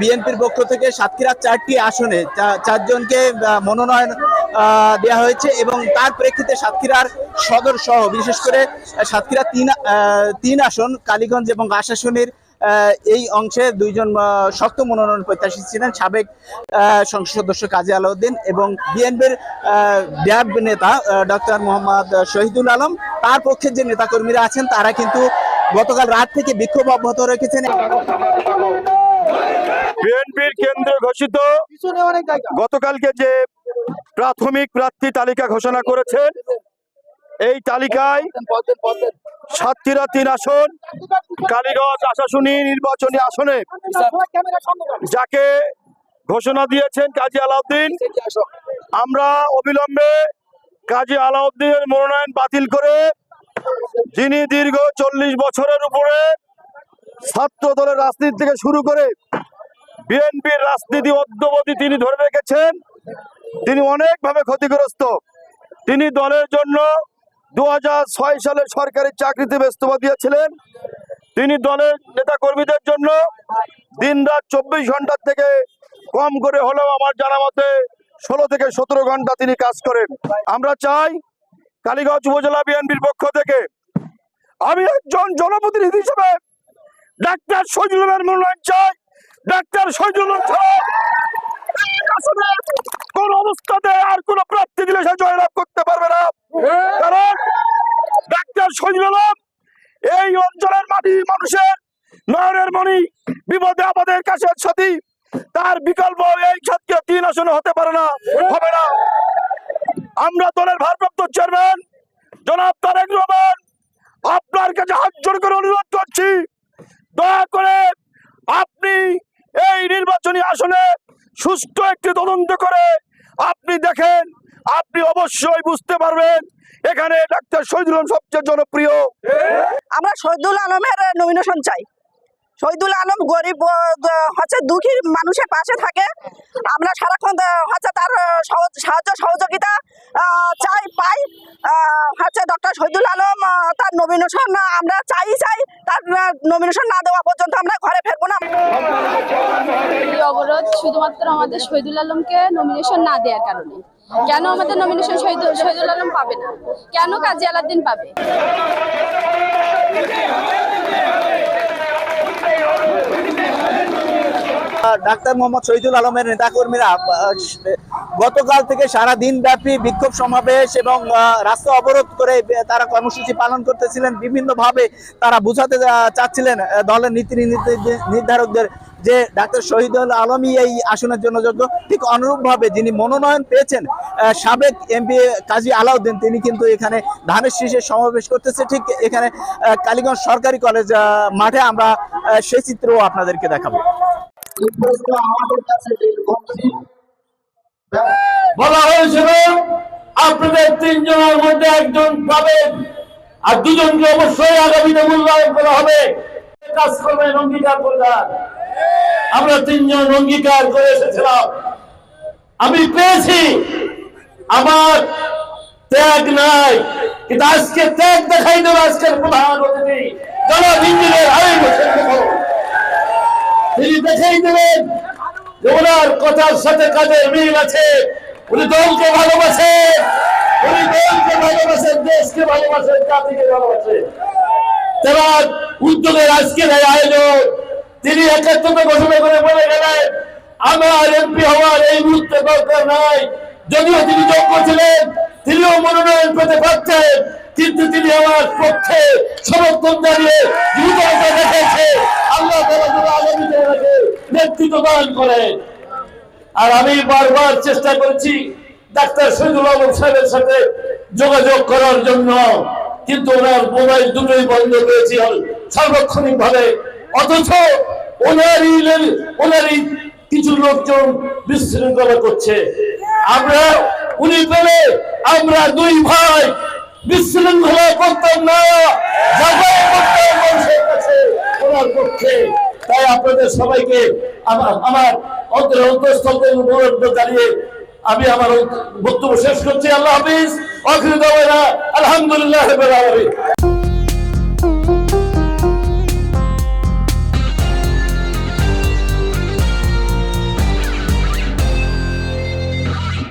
বিএনপির পক্ষ থেকে সাতক্ষীরার চারটি আসনে চারজনকে মনোনয়ন দেওয়া হয়েছে এবং তার প্রেক্ষিতে সাতক্ষীরার সদর সহ, বিশেষ করে সাতক্ষীরা তিন তিন আসন, কালীগঞ্জ এবং আশাসনের এই অংশে দুইজন আহ, শক্ত মনোনয়ন প্রত্যাশী ছিলেন সাবেক আহ, সংসদ সদস্য কাজী আলাউদ্দিন এবং বিএনপির ড্যাব নেতা ডক্টর মোহাম্মদ শহীদুল আলম। তার পক্ষে যে নেতাকর্মীরা আছেন তারা কিন্তু গতকাল রাত থেকে বিক্ষোভ অব্যাহত রেখেছেন। বিএনপির কেন্দ্রে ঘোষিত গতকালকে যে প্রাথমিক প্রার্থী তালিকা ঘোষণা করেছে এই তালিকায় সাতক্ষীরা তিন আসন, কালীগঞ্জ আশাশুনি নির্বাচনী আসনে। যাকে ঘোষণা দিয়েছেন কাজী আলাউদ্দিন, আমরা অবিলম্বে কাজী আলাউদ্দিনের মনোনয়ন বাতিল করে যিনি দীর্ঘ চল্লিশ বছরের উপরে ছাত্র দলের রাজনীতি থেকে শুরু করে বিএনপির রাজনীতি অদ্যবধি তিনি ধরে রেখেছেন, তিনি অনেকভাবে ক্ষতিগ্রস্ত। তিনি দলের জন্য দুহাজার ছয় সালে সরকারি চাকরিতে ব্যস্ততা দিয়েছিলেন। তিনি দলের নেতা কর্মীদের জন্য দিন রাত চব্বিশ ঘণ্টার থেকে কম করে হলেও আমার জানা মতে ষোলো থেকে সতেরো ঘণ্টা তিনি কাজ করেন। আমরা চাই কালীগঞ্জ উপজেলা বিএনপির পক্ষ থেকে আমি একজন জনপ্রতিনিধি হিসেবে ডাক্তার শহীদুলের মূল্যায়ন চাই। ডাক্তার শহীদুল কোন অবস্থাতে আর কোন প্রার্থী দিলে সে জয়লাভ করতে পারবে না কারণ ডাক্তার শহীদুল আলম এই অঞ্চলের মানুষের নয়নের মণি বিপদে আমাদের কাছে সাথী তার বিকল্প এই সাতকে তিন আসনে হতে পারে না, হবে না। আমরা দলের ভারপ্রাপ্ত চেয়ারম্যান, জনাব তারেক রহমান, আপনার কাছে হাত জোর করে অনুরোধ করছি, দয়া করে আপনি এই নির্বাচনী আসনে সুষ্ঠু একটি তদন্ত করে আপনি দেখেন আপনি অবশ্যই বুঝতে পারবেন, এখানে ডাক্তার শহীদুল আলম সবচেয়ে জনপ্রিয়। আমরা শহীদুল আলমের নমিনেশন চাই। শহীদুল আলম গরিব হচ্ছে দুঃখী মানুষের পাশে থাকে। আমরা সারাক্ষণ হচ্ছে তার সাহায্য সহযোগিতা চাই, পাই। হচ্ছে ডক্টর শহীদুল আলম তার নমিনেশন আমরা চাই চাই। তার নমিনেশন না দেওয়া পর্যন্ত আমরা ঘরে ফেরবো না। অবরোধ শুধুমাত্র আমাদের শহীদুল আলমকে নমিনেশন না দেওয়ার কারণে। কেন আমাদের নমিনেশন শহীদুল আলম পাবে না? কেন কাজী আলাদ্দিন পাবে? ডাক্তার মোহাম্মদ শহীদুল আলমের নেতাকর্মীরা গতকাল থেকে সারা দিন ব্যাপী বিক্ষোভ সমাবেশ এবং রাস্তা অবরোধ করে তারা কর্মসূচি পালন করতেছিলেন। বিভিন্নভাবে তারা বুঝাতে চাচ্ছিলেন দলের নীতি নির্ধারক- নির্ধারকদের যে ডাক্তার শহীদুল আলমই এই আসনের জন্য যোগ্য। ঠিক অনুরূপভাবে যিনি মনোনয়ন পেয়েছেন সাবেক এমপি কাজী আলাউদ্দিন, তিনি কিন্তু এখানে ধানের শীষের সমাবেশ করতেছে। ঠিক এখানে কালীগঞ্জ সরকারি কলেজ মাঠে আমরা সেই চিত্রও আপনাদেরকে দেখাবো। বলা হয়েছিল, আপনাদের তিনজনের মধ্যে একজন পাবেন আর দুজনকে অবশ্যই আগামীতে মূল্যায়ন করা হবে। কাজ অঙ্গীকার করবেন আমরা তিনজন অঙ্গীকার করে এসেছিলাম। আমি পেয়েছি, আমার ত্যাগ নাই, কিন্তু আজকে ত্যাগ দেখাই দেবে আজকের প্রধান অতিথি। তিনি দেখাই দেবেন ওনার কথার সাথে কাজের মিল আছে। উনি দলকে ভালোবাসেন। উনি দলকে ভালোবাসেন, দেশকে ভালোবাসেন, জাতিকে ভালোবাসেন। তারা উদ্যোগের আজকের এই আয়োজন, তিনি একাত্মতা ঘোষণা করে বলে গেলেন, আমার এমপি হওয়ার এই মুহূর্তে দরকার নাই। যদিও তিনি যোগ্য ছিলেন, তিনিও মনোনয়ন পেতে পারতেন, কিন্তু তিনি আমার পক্ষে সমর্থন জানিয়ে দ্রুততা দেখেছে আল্লাহ তালা ওনাকে নেতৃত্ব দান করেন। আর আমি বারবার চেষ্টা করেছি ডাক্তার শহীদুল আলম সাহেবের সাথে যোগাযোগ করার জন্য। কিন্তু ওনার মোবাইল দুটোই বন্ধ রয়েছে সার্বক্ষণিক ভাবে অথচ ওনারই ওনারই কিছু লোকজন বিশৃঙ্খলা করছে। আমরা উনি পেলে আমরা দুই ভাই বিশৃঙ্খলা করতাম না। তাই আপনাদের সবাইকে আমার অন্তর জানিয়ে আমি আমার বক্তব্য শেষ করছি। আল্লাহ হাফিজ। অসুবিধা আলহামদুলিল্লাহ না আলামিন।